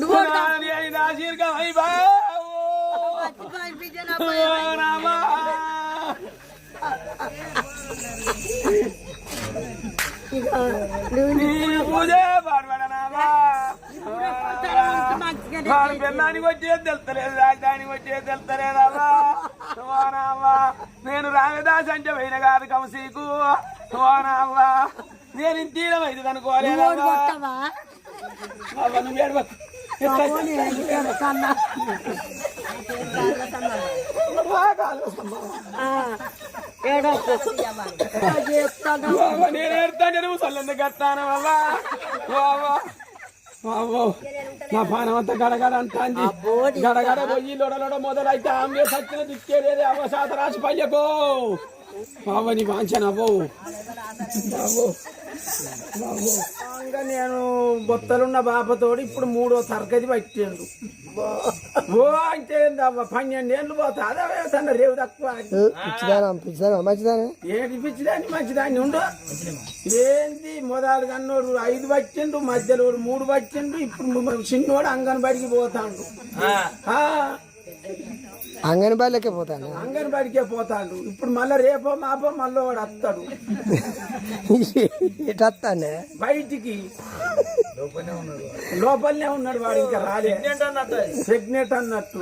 నువ్వు పెళ్ళానికి వచ్చేది తెలుస్తలేదు రాజధానికి వచ్చేది తెలుస్తలేదమ్మా ఓనావ్వా నేను రామదాస్ అంటే పోయిన కాదు కంసీకు ఓనావ్వా నేను ఇంటీలో ఇది బావ, నేను ఏడుతాంటే నువ్వు సల్లంది కట్టాను బాబా నా గడగడ అంటాంది. గడగడ పోయి లొడలొడ మొదలైతే ఆమె సచ్చిన దిక్కేది అవశాత రాసి పయ్యకో. బాబా నీ వాంచన బాబు బాబు బాబు ఇంకా నేను బొత్తలున్న బాపతోడు ఇప్పుడు మూడో తరగతి పట్టిండు. ఓ అంటే ఏందవ్వ పన్నెండు ఏళ్ళు పోతా అదే తన రేవు తక్కువ. పిచ్చిదానా మంచిదానే? ఏది పిచ్చిదాన్ని మంచిదాన్ని ఉండు. ఏంది మొదలు కన్నోడు ఐదు వచ్చిండు మధ్యలో మూడు వచ్చిండు ఇప్పుడు చిన్నోడు అంగన్వాడికి పోతాండు. ఆ, అంగన్వాడిలోకే పోతాను. అంగన్వాడికే పోతాండు. ఇప్పుడు మళ్ళా రేపో మాపో మళ్ళీ వాడు వస్తాడు. ఇటు వస్తానే? బయటికి. లోపలనే ఉన్నాడు వాడు ఇంకా రాలే. ప్రెగ్నెంట్ అన్నట్టు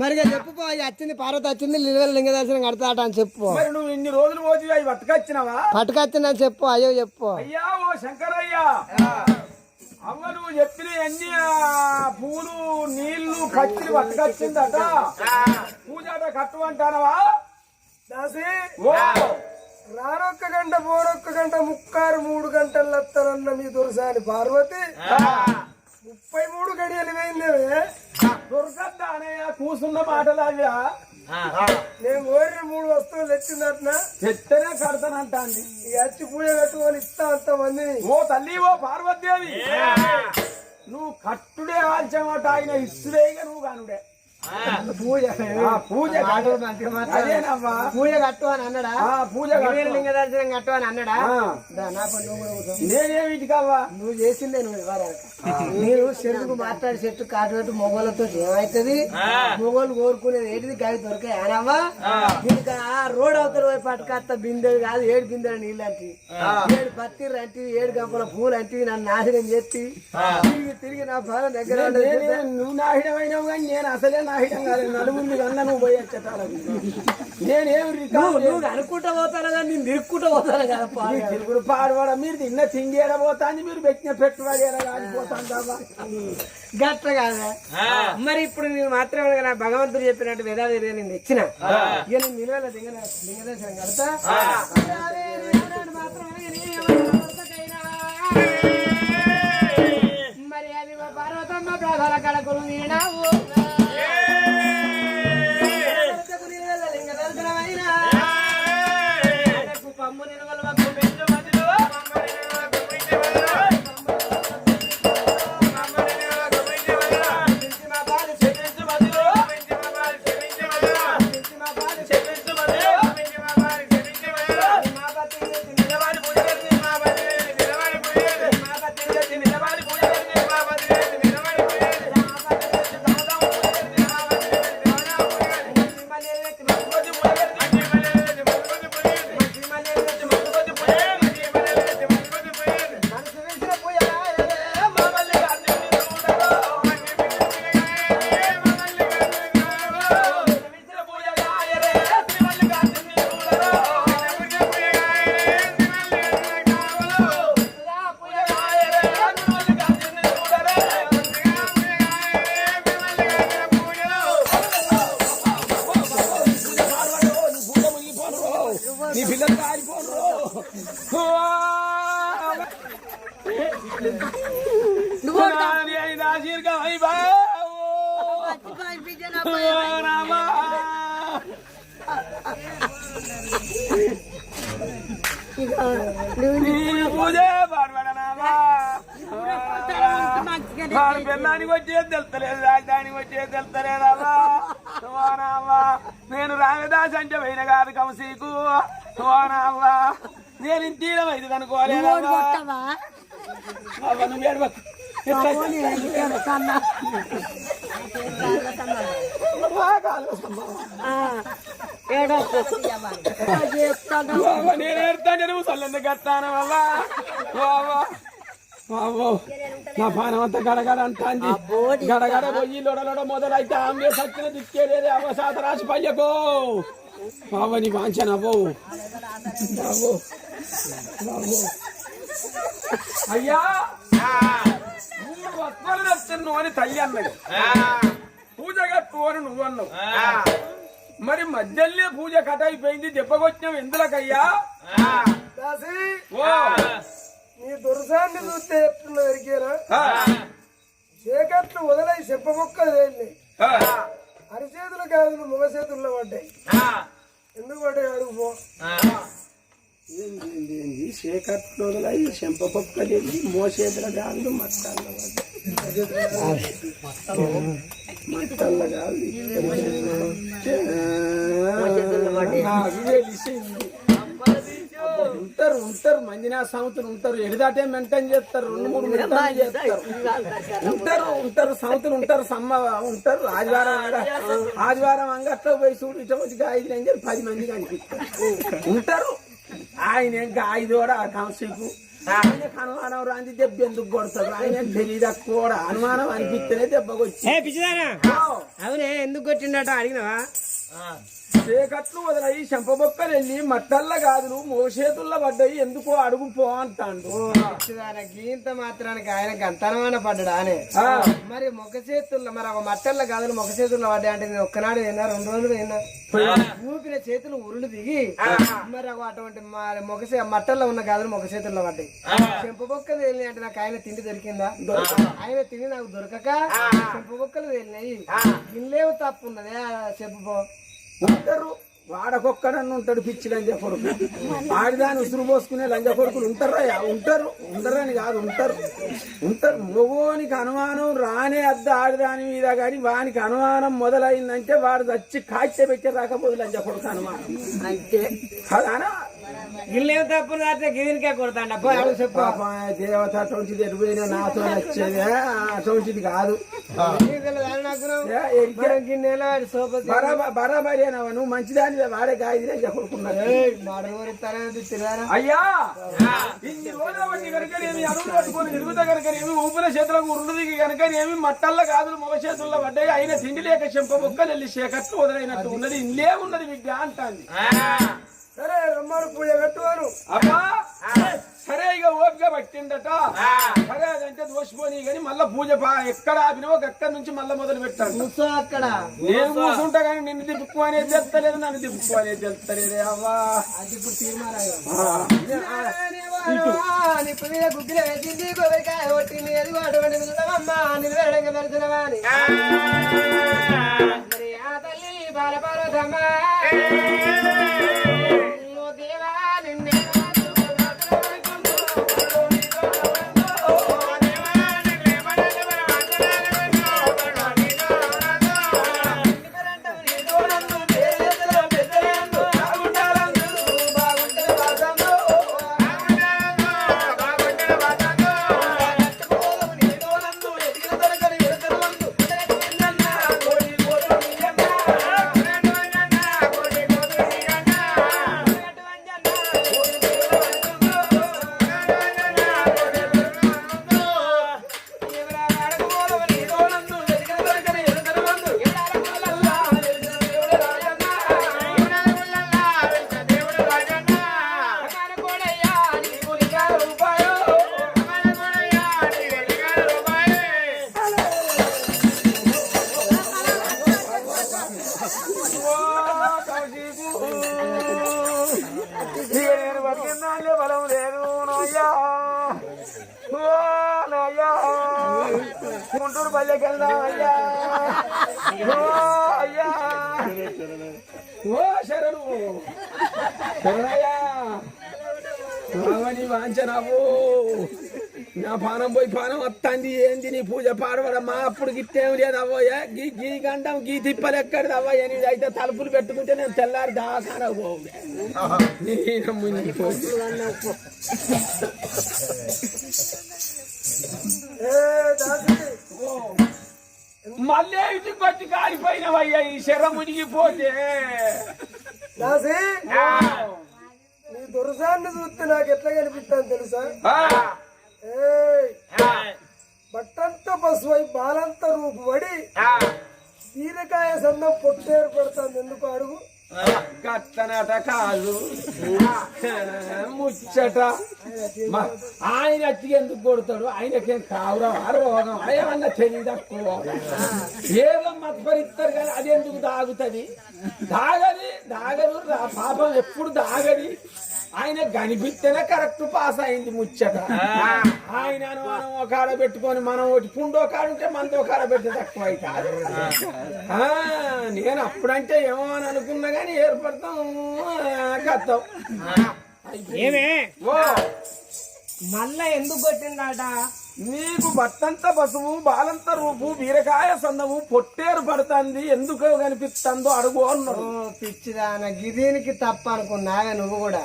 మరి చెప్పు వచ్చింది పార్వతి వచ్చింది లిల్వెల లింగ దర్శనం కడతాట అని చెప్పు. మరి నువ్వు ఇన్ని రోజులు పోతే అవి పట్టుకొచ్చినావా? పట్టుకొచ్చిందని చెప్పు అయ్యో చెప్పు. అయ్యా ఓ శంకరయ్య. అమ్మ నువ్వు చెప్పిన అన్ని పూలు నీళ్ళు పచ్చిని పట్టుకొచ్చిందట. పూజాట కట్టమంటానవా దాసి ఓ. రానొక్క గంట పోరొక్క గంట ముక్కారు మూడు గంటలు వస్తానన్న మీ దురసాని పార్వతి. ముప్పై మూడు గడియలు పోయిందేమే దొరకద్దా అనయ్య కూసున్న మాటలు అవ్యా నేను కోరిన మూడు వస్తువులు తెచ్చిందట చెత్తనే కడతానంటాంది ఇక వచ్చి పూజ కట్టుకొని ఇస్తా అంత మందిని. ఓ తల్లి ఓ పార్వతీదేవి నువ్వు కట్టుడే ఆల్చమాట ఆయన ఇస్తుడేగా నువ్వు కానుడే. పూజ ఆ, పూజ పూజ కట్టు అని అన్నాడా? ఆ, పూజ. లింగ దర్శనం కట్టు అని అన్నాడా? నా పని నువ్వు చేసిందే నువ్వు మీరు చెట్టుకు మాట్లాడి చెట్టు కాటు మొగోళ్ళతో ఏమవుతుంది మొగోళ్ళు కోరుకునేది ఏంటిది? గావి దొరికాయి అనవ్వా ఇంకా రోడ్ అవతల పోయి పట్టుకత్త బిందెలు కాదు ఏడు బిందెలు నీళ్ళు అంటే ఏడు పత్తి అంటే ఏడు గంపల పూలు అంటే నన్ను నాశనం చేసి తిరిగి తిరిగి నా బాధ దగ్గర నువ్వు నాహిడమైనావు కానీ నేను అసలే నాహిడం కాదు నలుగురిని కన్నా నువ్వు పోయి వచ్చేటాలకు నేనేమి నువ్వు అనుకుంటా పోతాను కానీ నేను తిరుక్కుంటా పోతాను కదా తిరుగుడు పాడవాడ? మీరు తిన్న తిండి ఎడబోతాంది మీరు పెట్టిన పెట్టుబడి ఎడగాలిపోతాను గట్ల కాదా. మరి ఇప్పుడు నేను మాత్రమే నా భగవంతుడు చెప్పినట్టు వేదాది నేను తెచ్చిన. ఇక నేను నిలవల దిగన దిగదర్శనం కడతా. మరి అది పార్వతమ్మ ప్రాధాల కడకులు నీడావు నీ పిల్లలు పూజే పాడబడనామా వాడు పెళ్ళానికి వచ్చేది తెలుస్తలేదు రాజధానికి వచ్చేది తెలుస్తలేదమ్మా. అంటే పోయిన కాదు కంసీకు ఓనావ్వా నేను ఇంటీరం ఇది అనుకోలేదు నేను ఏడుతాను నువ్వు చల్లంది కట్టాను బాబా బాబా బాబో నా పానం అంతా గడగడ అంటాంది. గడగడ పోయి లొడలొడ మొదలైతే ఆమె సచ్చిన దిక్కేలేదు అవసాత రాసి పయ్యకో. బాబా నీ వాంచన బాబు బాబు బాబు అయ్యా మూడు అని తల్లి అన్నది. పూజ కట్టు అని నువ్వు అన్నావు. మరి మధ్యలో పూజ కథ అయిపోయింది దెబ్బకొచ్చినావు ఎందులకయ్యా? దాసి ఓ. నీ దురసాన్ని చూస్తే ఎట్లున్న ఎరికేనా? ఆ, అరిచేతుల గాజులు మగ చేతుల్లో పడ్డాయి. ఎందుకు పడ్డాయి అడుగు పో. ఏంది? చీకట్లో మోసేతుల గాళ్ళు మట్టాల మట్టల్ల గాలి నాకు తెలిసింది. ఉంటారు ఉంటారు. మందినా సంవత్సరం ఉంటారు. ఎడిదాటే మెయింటైన్ చేస్తారు. రెండు మూడు మెయింటైన్ చేస్తారు. ఉంటారు ఉంటారు. సంవత్సరం ఉంటారు సమ్మ ఉంటారు. ఆదివారం ఆడ ఆదివారం అంగట్లో పోయి చూడు ఇట్లా వచ్చి ఐదు అని చెప్పి పది మంది కనిపిస్తారు ఉంటారు. ఆయన ఇంకా ఐదు కూడా కౌన్సిల్కు ఆయన అనుమానం రాంది దెబ్బ ఎందుకు కొడతారు ఆయన తెలియదు కూడా? అనుమానం అనిపిస్తేనే దెబ్బకొచ్చి ఏ పిచ్చిదానా? అవునే ఎందుకు కొట్టిండట? అడిగినావా? చీకట్లు వదిలాయి చెంపబొక్కలు వెళ్ళి మట్టల్ల గాజులు మోసేతుల్లో పడ్డాయి ఎందుకో అడుగు పో అంటాడు. గీంత మాత్రానికి ఆయన గంతనమైన పడ్డా అనే మరి మొక్క చేతుల్లో మరి ఒక మట్టల్ల గాజులు మొక్క చేతుల్లో పడ్డాయి అంటే నేను ఒక్కనాడు విన్నా రెండు రోజులు విన్నా ఊపిన చేతులు ఉరులు దిగి మరి ఒక అటువంటి మా- మొగ చే- మట్టల్లో ఉన్న గాజులు మొగ చేతుల్లో పడ్డాయి. చెంపబొక్కలు వెళ్ళినాయి అంటే నాకు ఆయన తిండి దొరికిందా? ఆయన తిండి నాకు దొరకక చెంపబొక్కలు వెళ్ళినాయి ఇల్లేవు తప్పు ఉన్నదే చెప్పు ఉంటారు. వాడకొక్కడన్న ఉంటాడు పిచ్చి లంజ కొడుకు. ఆడిదాని ఉసురు పోసుకునే లంజ కొడుకులు ఉంటారా? ఉంటారు. ఉండరని కాదు ఉంటారు. ఉంటారు. మగోనికి అనుమానం రానే అద్ద ఆడిదాని మీద కానీ వానికి అనుమానం మొదలైందంటే వాడు చచ్చి కాచే పెట్టే రాకపోదు లంజ కొడుకు అనుమానం. అంతే కదానా ఇల్లేవు తప్పు అంటే గిరినికే కొడతాండ. దేవత అటువంటిది ఎడిపోయినా నాతో వచ్చేది. అటువంటిది కాదు. బరాబర్ నువ్వు మంచిదాని వాడే తిరగారా అయ్యా! ఇన్ని రోజుల అడుగు పట్టుకొని తిరుగుతా కనుకనేమి ఊపిన చేతులకు ఉరుడికి కనుకనేమి మట్టల్ల కాదులు మగ చేతుల్లో పడ్డాయి. అయిన తిండి లేక చెంప బొక్కలు వెళ్ళి చేకట్లు వదిలైనట్టు ఉన్నది. ఇల్లే ఉన్నది విద్య అంటాంది. సరే రమ్మడు పూజ కట్టువాను అబ్బా! సరే ఇక ఓపిక పట్టిండట సరే అదంటే దోషిపోని కానీ మళ్ళా పూజ ఎక్కడ ఆపినవో అక్కడి నుంచి మళ్ళా మొదలు పెట్టాడు కూర్చో అక్కడ. నేను కూర్చుంటా కానీ నిన్ను తిప్పుకో అనేది తెలుస్తలేదు నన్ను తిప్పుకో అనేది తెలుస్తలేదే అవ్వా. అది ఇప్పుడు తీర్మానం. కొబ్బరికాయ కొట్టింది అది అటువంటి నిలవమ్మా నిలవేడంగా దర్శనమాని. మరి ఆ తల్లి బాలపార్వతమ్మ బతికిందాలే బలం లేదు నాయ్యా. ఓ గుంటూరు పల్లెకి వెళ్దాం అయ్యా. ఓ అయ్యా. ఓ శరణు. శరణయ్యా. రావని నా పానం పోయి పానం వస్తుంది ఏంది నీ పూజ పాడవడమ్మా అప్పుడు గిట్టేం లేదు అవ్వయ్య? గీ గీ గండం గీ తిప్పలు ఎక్కడిది అవ్వయ్య? నీది అయితే తలుపులు పెట్టుకుంటే నేను తెల్లారి దాకాన పోవు మళ్ళీ ఇంటికి వచ్చి కాలిపోయినవయ్యా ఈ శర మునిగిపోతే. దాసి! నీ దురసాన్ని చూస్తే నాకు ఎట్లా కనిపిస్తాను తెలుసా? బట్టంతా పసువై బాలంతా రూపుబడి బీరకాయ సన్నం పొట్టేరు పెడతాను ఎందుకు అడుగు? కత్తనట కాలు ముచ్చట. ఆయన వచ్చి ఎందుకు కొడతాడు? ఆయనకేం కావురా? రోగం. ఏమన్నా తెలియదు? ఏదో మత్పరిస్తారు కానీ అది ఎందుకు దాగుతుంది? దాగది దాగదు రా- పాపం ఎప్పుడు దాగది? ఆయన కనిపిస్తేనే కరెక్ట్ పాస్ అయింది ముచ్చట. ఆయన అనుమానం ఒక ఆడ పెట్టుకొని మనం ఒకటి పుండో కాడ ఉంటే మనతో కాడ పెట్టి తక్కువ ఆ, నేను అప్పుడంటే ఏమో అని అనుకున్నా కానీ ఏర్పడతాం కత్తాం ఏమే? ఓ. మళ్ళా ఎందుకు కొట్టిందాట నీకు బట్టంత పసుపు బాలంత రూపు బీరకాయ సందము పొట్టేరు పడుతుంది ఎందుకు కనిపిస్తుందో అడుగు అన్నాడు. పిచ్చిదాన గిదీనికి తప్ప అనుకున్నావే నువ్వు కూడా.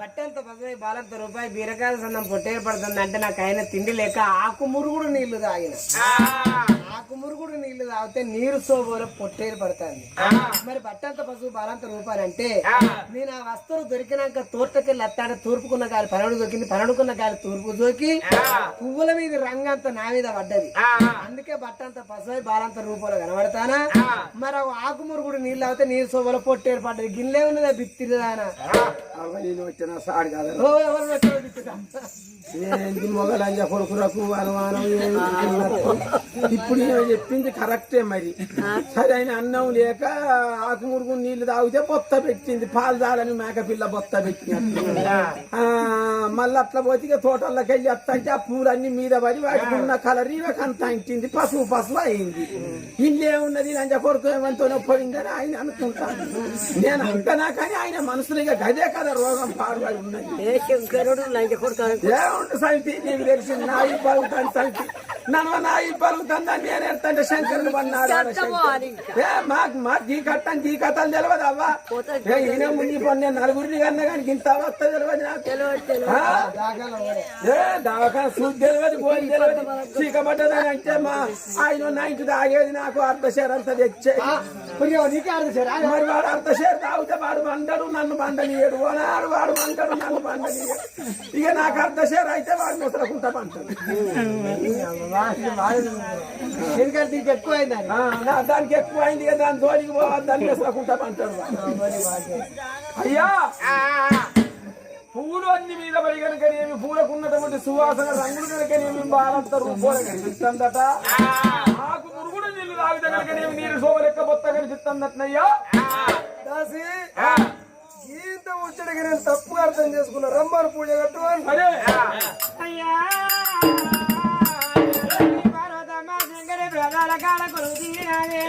బట్టంత పదవి బాలంత రూపాయి బీరకాయల సన్నం పొట్టేరు పడుతుంది అంటే నాకు ఆయన తిండి లేక ఆకు మురుగుడు నీళ్ళు తాగిన. ఆకు మురుగుడు నీళ్ళు తాగితే నీరు సోబోలో పొట్టేరు పడుతుంది. మరి బట్టంత పసుపు బాలంత రూపాయలు అంటే నేను ఆ వస్తువు దొరికినాక తోటకెళ్ళి అత్తాడ తూర్పుకున్న గాలి పనడు దొరికింది పనడుకున్న గాలి తూర్పు దొరికి పువ్వుల మీద రంగంత నా మీద పడ్డది. అందుకే బట్టంత పసుపు బాలంత రూపంలో కనబడతానా? మరి ఆ ఆకు మురుగుడు నీళ్ళు అవుతే నీరు సోబోలో పొట్టేరు పడ్డది. గిన్నె ఉన్నదా బిత్తిరిదానా? అవ్వ నేను వచ్చిన సాడు కదా. మొగలంజ కొడుకులకు అనుమానం. ఇప్పుడు నేను చెప్పింది కరెక్టే మరి. సరే ఆయన అన్నం లేక ఆకు మురుగు నీళ్ళు తాగితే బొత్త పెట్టింది. పాలు తాగని మేక పిల్ల బొత్త పెట్టినట్టు. ఆ, మళ్ళీ అట్లా పోతే తోటల్లోకి వెళ్ళి వస్తుంటే ఆ పూలన్నీ మీద పడి వాటికి ఉన్న కలర్ ఇవకి అంత ఇంటింది. పసుపు పసుపు అయింది. ఇల్లే ఉన్నది లంజ కొడుకు ఏమంతోనో పోయిందని ఆయన అనుకుంటాను నేను అంటనా కానీ ఆయన మనసులో ఇక గదే కదా రోగం పాడుబడి ఉన్నది. ఏముంది సంతి నీకు తెలిసింది? నా పలుకుతాను సంతి నన్ను నా ఈ పలుకుతాను నేను ఎత్తంటే శంకరుడు పడినాడు ఆడ శంకరుడు. ఏ మాకు మా గీ కట్టని గీ కథలు తెలియదు అవ్వా ఏ ఈయన ముందు పని నేను నలుగురిని కన్నా కానీ ఇంత అవస్థ తెలియదు నాకు. దవాఖాన సూది తెలియదు గోలి తెలియదు చీకబడ్డదని అంటే మా ఆయన నైట్ తాగేది నాకు అర్ధ షేర్ అంతా తెచ్చే నీకే అర్థం మరి వాడు షేర్ తాగితే వాడు మండడు నన్ను మండనీయడు వాడు వాడు మండడు నన్ను మండనీయడు ఇక నాకు అర్ధ షేర్ అయితే వాడు ముసలకుంటా అంటాడు ఎందుకంటే నీకు ఎక్కువ అయిందని దానికి ఎక్కువ అయింది కదా దాని జోలికి పోవాలి దాన్ని ముసలకుంటా అంటాడు వాడు. అయ్యా! పూలు అన్ని మీద పడి కనుకనేమి పూలకు ఉన్నటువంటి సువాసన రంగులు కనుకనేమి బాలంత రూపోలు కనిపిస్తుందట. ఆకు తాగితే నీరు సోమ లెక్క బొత్త కనిపిస్తుందటనయ్యా దాసి గీత ముచ్చడికి నేను తప్పుగా అర్థం చేసుకున్నా. రమ్మని పూజ అరే. అయ్యా. ప్రధాన కాల కొలువు తీరానే